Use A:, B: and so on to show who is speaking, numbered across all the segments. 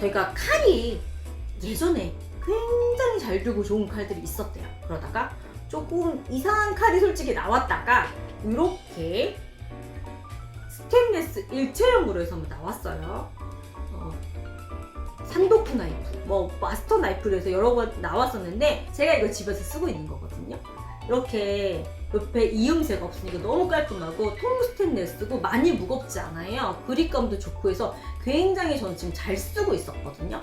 A: 저희가 칼이 예전에 굉장히 잘 들고 좋은 칼들이 있었대요. 그러다가 조금 이상한 칼이 솔직히 나왔다가 이렇게 스테인레스 일체형으로 해서 나왔어요. 어, 산도쿠 나이프, 뭐 마스터 나이프로 해서 여러 번 나왔었는데 제가 이거 집에서 쓰고 있는 거거든요. 이렇게 옆에 이음새가 없으니까 너무 깔끔하고 통스테인레스고 많이 무겁지 않아요. 그립감도 좋고 해서 굉장히 저는 지금 잘 쓰고 있었거든요.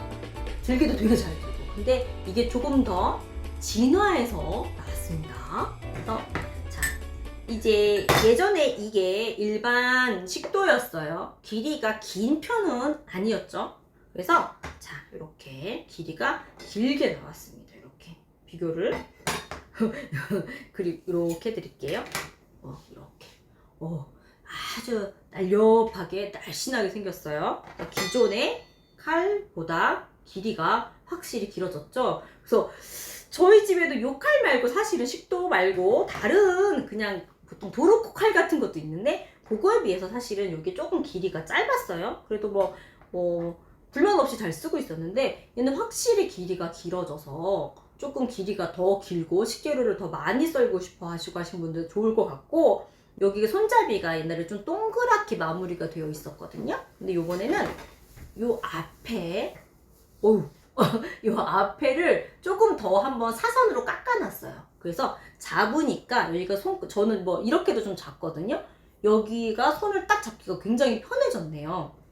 A: 들기도 되게 잘 들고. 근데 이게 조금 더 진화해서 나왔습니다. 그래서 자 이제 예전에 이게 일반 식도였어요. 길이가 긴 편은 아니었죠. 그래서 자 이렇게 길이가 길게 나왔습니다. 이렇게 비교를 그리고 이렇게 드릴게요. 어, 이렇게. 어, 아주 날렵하게 날씬하게 생겼어요. 그러니까 기존의 칼보다 길이가 확실히 길어졌죠. 그래서 저희 집에도 요 칼 말고 사실은 식도 말고 다른 그냥 보통 도르코 칼 같은 것도 있는데 그거에 비해서 사실은 이게 조금 길이가 짧았어요. 그래도 뭐, 뭐, 불만 없이 잘 쓰고 있었는데 얘는 확실히 길이가 길어져서 조금 길이가 더 길고 식재료를 더 많이 썰고 싶어 하시고 하신 분들 좋을 것 같고 여기 손잡이가 옛날에 좀 동그랗게 마무리가 되어 있었거든요. 근데 요번에는 요 앞에 어우 요 앞에를 조금 더 한번 사선으로 깎아놨어요. 그래서 잡으니까 여기가 손 저는 뭐 이렇게도 좀 잡거든요. 여기가 손을 딱 잡기가 굉장히 편해졌네요.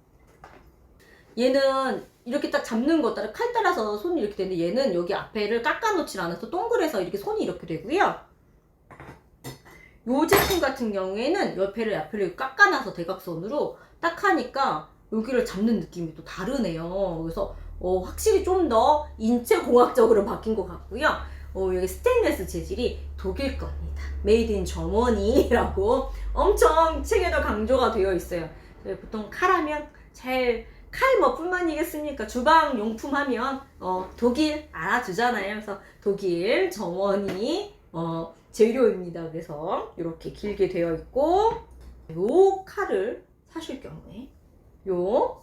A: 얘는 이렇게 딱 잡는 것 따라 칼 따라서 손이 이렇게 되는데 얘는 여기 앞에를 깎아놓질 않아서 동그래서 이렇게 손이 이렇게 되고요. 요 제품 같은 경우에는 옆에를 앞에를 깎아놔서 대각선으로 딱 하니까 여기를 잡는 느낌이 또 다르네요. 그래서 어, 확실히 좀 더 인체공학적으로 바뀐 것 같고요. 어, 여기 스테인레스 재질이 독일 겁니다. 메이드 인 저머니라고 엄청 책에도 강조가 되어 있어요. 보통 칼하면 잘 칼 뭐 뿐만이겠습니까? 주방 용품 하면 어, 독일 알아주잖아요. 그래서 독일 점원이 어, 재료입니다. 그래서 이렇게 길게 되어 있고 요 칼을 사실 경우에 요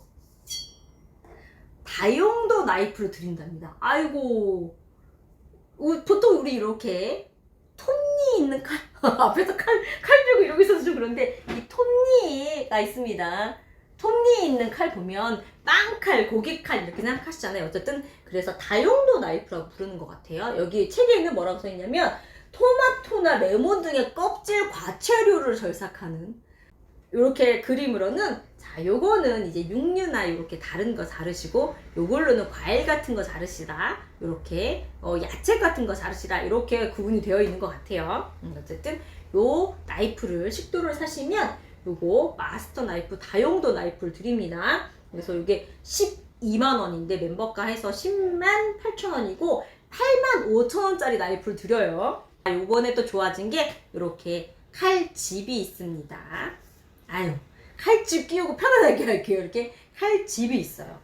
A: 다용도 나이프를 드린답니다. 아이고 우- 보통 우리 이렇게 톱니 있는 칼 앞에서 칼, 칼 들고 이러고 있어서 좀 그런데 이 톱니가 있습니다. 톱니 있는 칼 보면 빵칼, 고기칼 이렇게 생각하시잖아요. 어쨌든 그래서 다용도 나이프라고 부르는 것 같아요. 여기 책에는 뭐라고 써있냐면 토마토나 레몬 등의 껍질 과체류를 절삭하는 이렇게 그림으로는 자 요거는 이제 육류나 이렇게 다른 거 자르시고 요걸로는 과일 같은 거 자르시라 이렇게 어, 야채 같은 거 자르시라 이렇게 구분이 되어 있는 것 같아요. 음, 어쨌든 요 나이프를 식도를 사시면 요거 마스터 나이프 다용도 나이프를 드립니다. 그래서 이게 12만 원인데 멤버가 해서 10만 8천 원이고 8만 5천 원짜리 나이프를 드려요. 아, 요번에 또 좋아진 게 이렇게 칼집이 있습니다. 아유, 칼집 끼우고 편안하게 할게요. 이렇게 칼집이 있어요.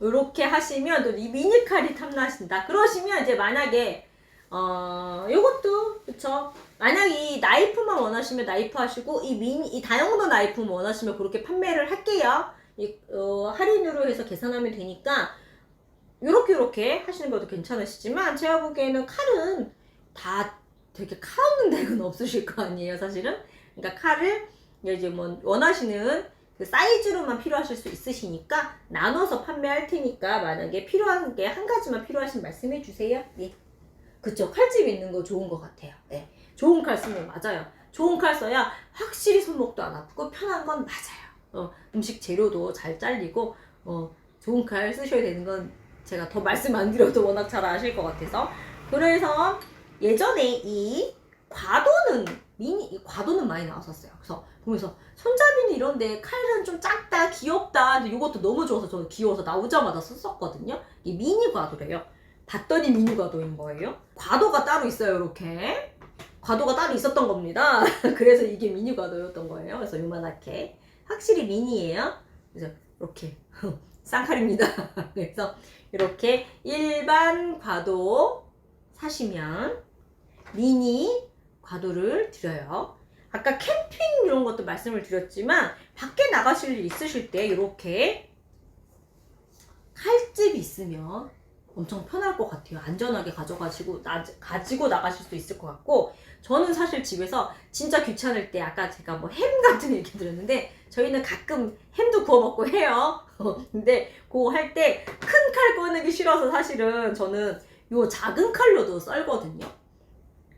A: 이렇게 하시면 또 이 미니 칼이 탐나신다. 그러시면 이제 만약에 어 요것도 그쵸. 만약 이 나이프만 원하시면 나이프 하시고 이 미니 이 다용도 나이프만 원하시면 그렇게 판매를 할게요. 이 어, 할인으로 해서 계산하면 되니까 요렇게 요렇게 하시는 것도 괜찮으시지만 제가 보기에는 칼은 다 되게 칼 없는 데는 없으실 거 아니에요, 사실은. 그러니까 칼을 이제 뭐 원하시는 그 사이즈로만 필요하실 수 있으시니까 나눠서 판매할 테니까 만약에 필요한 게 한 가지만 필요하신 말씀해 주세요. 예. 그쵸. 칼집 있는 거 좋은 것 같아요. 네. 좋은 칼 쓰면 맞아요. 좋은 칼 써야 확실히 손목도 안 아프고 편한 건 맞아요. 어, 음식 재료도 잘 잘리고 어, 좋은 칼 쓰셔야 되는 건 제가 더 말씀 안 드려도 워낙 잘 아실 것 같아서 그래서 예전에 이 과도는 미니 이 과도는 많이 나왔었어요. 그래서 보면서 손잡이는 이런데 칼은 좀 작다 귀엽다. 근데 이것도 너무 좋아서 저는 귀여워서 나오자마자 썼었거든요. 이 미니 과도래요. 봤더니 미니 과도인 거예요. 과도가 따로 있어요. 이렇게 과도가 따로 있었던 겁니다. 그래서 이게 미니 과도였던 거예요. 그래서 요만하게 확실히 미니예요. 그래서 이렇게 쌍칼입니다. 그래서 이렇게 일반 과도 사시면 미니 과도를 드려요. 아까 캠핑 이런 것도 말씀을 드렸지만 밖에 나가실 일 있으실 때 이렇게 칼집이 있으면 엄청 편할 것 같아요. 안전하게 가져가시고 나, 가지고 나가실 수 있을 것 같고 저는 사실 집에서 진짜 귀찮을 때 아까 제가 뭐 햄 같은 거 얘기 드렸는데 저희는 가끔 햄도 구워 먹고 해요. 근데 그거 할 때 큰 칼 꺼내기 싫어서 사실은 저는 요 작은 칼로도 썰거든요.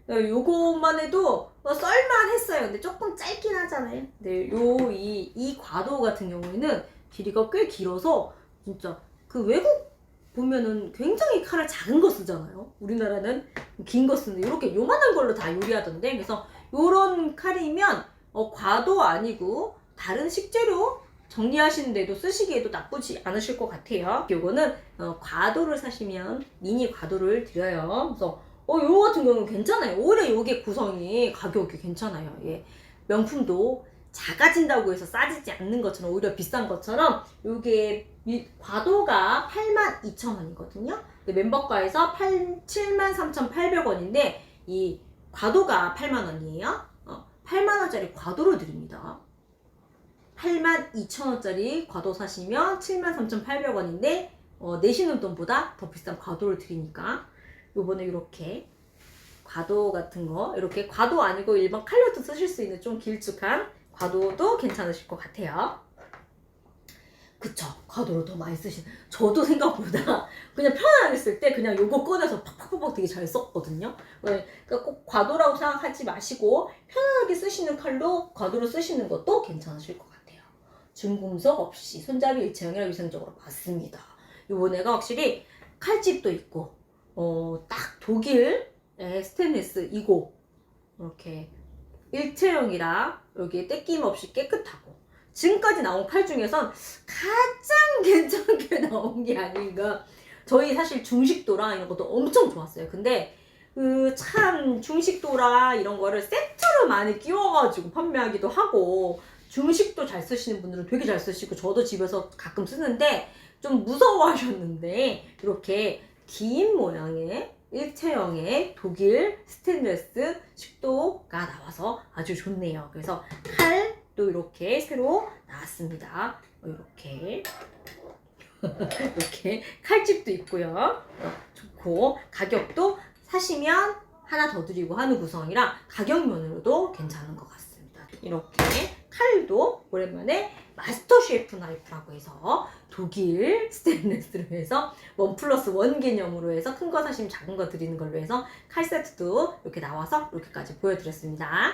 A: 요것만 해도 뭐 썰만 했어요. 근데 조금 짧긴 하잖아요. 근데 요 이 이 과도 같은 경우에는 길이가 꽤 길어서 진짜 그 외국 보면은 굉장히 칼을 작은 거 쓰잖아요. 우리나라는 긴 거 쓰는데 이렇게 요만한 걸로 다 요리하던데 그래서 요런 칼이면 어, 과도 아니고 다른 식재료 정리하시는데도 쓰시기에도 나쁘지 않으실 것 같아요. 요거는 어, 과도를 사시면 미니 과도를 드려요. 그래서 어, 요거 같은 경우는 괜찮아요. 오히려 요게 구성이 가격이 괜찮아요. 예. 명품도 작아진다고 해서 싸지지 않는 것처럼 오히려 비싼 것처럼 요게 이 과도가 82,000원이거든요. 멤버가에서 8, 73,800원인데 이 과도가 8만원이에요. 어, 8만원짜리 과도를 드립니다. 82,000원짜리 과도 사시면 73,800원인데 어, 내시는 돈보다 더 비싼 과도를 드리니까 요번에 이렇게 과도 같은 거 이렇게 과도 아니고 일반 칼로도 쓰실 수 있는 좀 길쭉한 과도도 괜찮으실 것 같아요. 그쵸. 과도로 더 많이 쓰신. 저도 생각보다 그냥 편안하게 쓸 때 그냥 요거 꺼내서 팍팍팍팍 되게 잘 썼거든요. 그러니까 꼭 과도라고 생각하지 마시고 편안하게 쓰시는 칼로 과도로 쓰시는 것도 괜찮으실 것 같아요. 중금속 없이 손잡이 일체형이라 위생적으로 맞습니다. 요번에가 확실히 칼집도 있고 어, 딱 독일 스테인리스 이고 이렇게 일체형이라 여기 떼낌 없이 깨끗하고 지금까지 나온 칼 중에선 가장 괜찮게 나온 게 아닌가. 저희 사실 중식도라 이런 것도 엄청 좋았어요. 근데 그 참 중식도라 이런 거를 세트로 많이 끼워가지고 판매하기도 하고 중식도 잘 쓰시는 분들은 되게 잘 쓰시고 저도 집에서 가끔 쓰는데 좀 무서워하셨는데 이렇게 긴 모양의 일체형의 독일 스테인레스 식도가 나와서 아주 좋네요. 그래서 칼 도 이렇게 새로 나왔습니다. 어, 이렇게 이렇게 칼집도 있고요. 어, 좋고 가격도 사시면 하나 더 드리고 하는 구성이라 가격면으로도 괜찮은 것 같습니다. 이렇게 칼도 오랜만에 마스터 쉐프 나이프라고 해서 독일 스테인레스로 해서 원 플러스 원 개념으로 해서 큰 거 사시면 작은 거 드리는 걸로 해서 칼 세트도 이렇게 나와서 이렇게까지 보여드렸습니다.